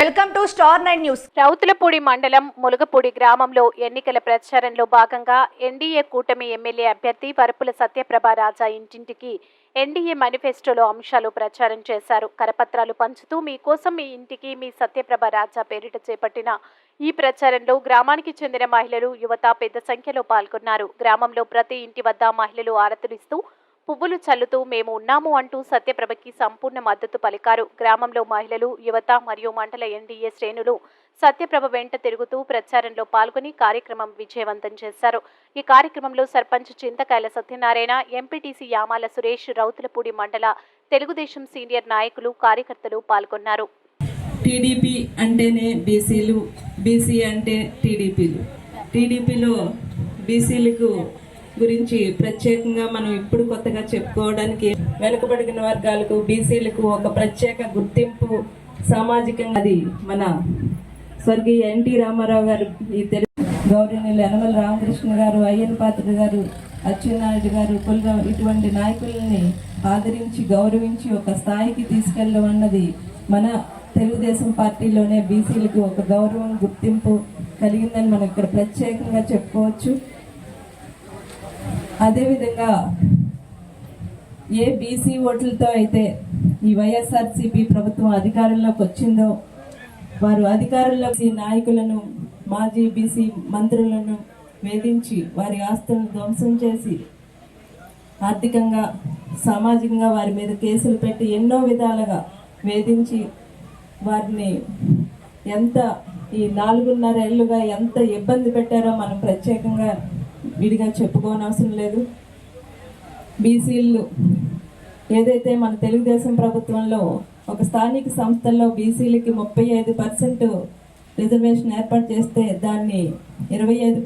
Welcome to star nine news. Rowthulapudi మండలం ములుగపూడి గ్రామంలో ఎన్నికల ప్రచారంలో భాగంగా ఎన్డీఏ కూటమి ఎమ్మెల్యే అభ్యర్థి వరపుల సత్యప్రభ రాజా ఇంటింటికి ఎన్డీఏ మేనిఫెస్టోలో అంశాలు ప్రచారం చేశారు. కరపత్రాలు పంచుతూ మీకోసం మీ ఇంటికి మీ సత్యప్రభ రాజా పేరిట చేపట్టిన ఈ ప్రచారంలో గ్రామానికి చెందిన మహిళలు యువత పెద్ద సంఖ్యలో పాల్గొన్నారు. గ్రామంలో ప్రతి ఇంటి వద్ద మహిళలు ఆరతులిస్తూ పువ్వులు చల్లుతూ మేము ఉన్నాము అంటూ సత్యప్రభకి సంపూర్ణ మద్దతు పలికారు. గ్రామంలో మహిళలు యువత మరియు మండల ఎన్డీఏ శ్రేణులు సత్యప్రభ వెంట తిరుగుతూ ప్రచారంలో పాల్గొని కార్యక్రమం విజయవంతం చేశారు. ఈ కార్యక్రమంలో సర్పంచ్ చింతకాయల సత్యనారాయణ ఎంపీటీసీ యామాల సురేష్ రౌతులపూడి మండల తెలుగుదేశం సీనియర్ నాయకులు కార్యకర్తలు పాల్గొన్నారు. టీడీపీ అంటేనే బీసీలు బీసీ అంటే టీడీపీలు టీడీపీలో బీసీలకు గురించి ప్రత్యేకంగా మనం ఇప్పుడు కొత్తగా చెప్పుకోవడానికి వెనుకబడిన వర్గాలకు బీసీలకు ఒక ప్రత్యేక గుర్తింపు సామాజికంగా అది మన స్వర్గీయ ఎన్టీ రామారావు గారు ఈ తెలుగు గౌరవనీయులు యనమల రామకృష్ణ గారు అయ్యన్ పాత్ర గారు అచ్చెన్నాయుడు గారు పుల్రావు ఇటువంటి నాయకుల్ని ఆదరించి గౌరవించి ఒక స్థాయికి తీసుకెళ్ళడం అన్నది మన తెలుగుదేశం పార్టీలోనే బీసీలకు ఒక గౌరవం గుర్తింపు కలిగిందని మనం ఇక్కడ ప్రత్యేకంగా చెప్పుకోవచ్చు. అదేవిధంగా ఏ బీసీ ఓట్లతో అయితే ఈ వైఎస్ఆర్సీపీ ప్రభుత్వం అధికారంలోకి వచ్చిందో వారు అధికారంలోకి నాయకులను మాజీ బీసీ మంత్రులను వేధించి వారి ఆస్తులను ధ్వంసం చేసి ఆర్థికంగా సామాజికంగా వారి మీద కేసులు పెట్టి ఎన్నో విధాలుగా వేధించి వారిని ఎంత ఈ నాలుగున్నర ఏళ్ళుగా ఎంత ఇబ్బంది పెట్టారో మనం ప్రత్యేకంగా విడిగా చెప్పుకోనవసరం లేదు. బీసీలు ఏదైతే మన తెలుగుదేశం ప్రభుత్వంలో ఒక స్థానిక సంస్థల్లో బీసీలకి ముప్పై ఐదు పర్సెంట్ రిజర్వేషన్ ఏర్పాటు చేస్తే దాన్ని ఇరవై ఐదు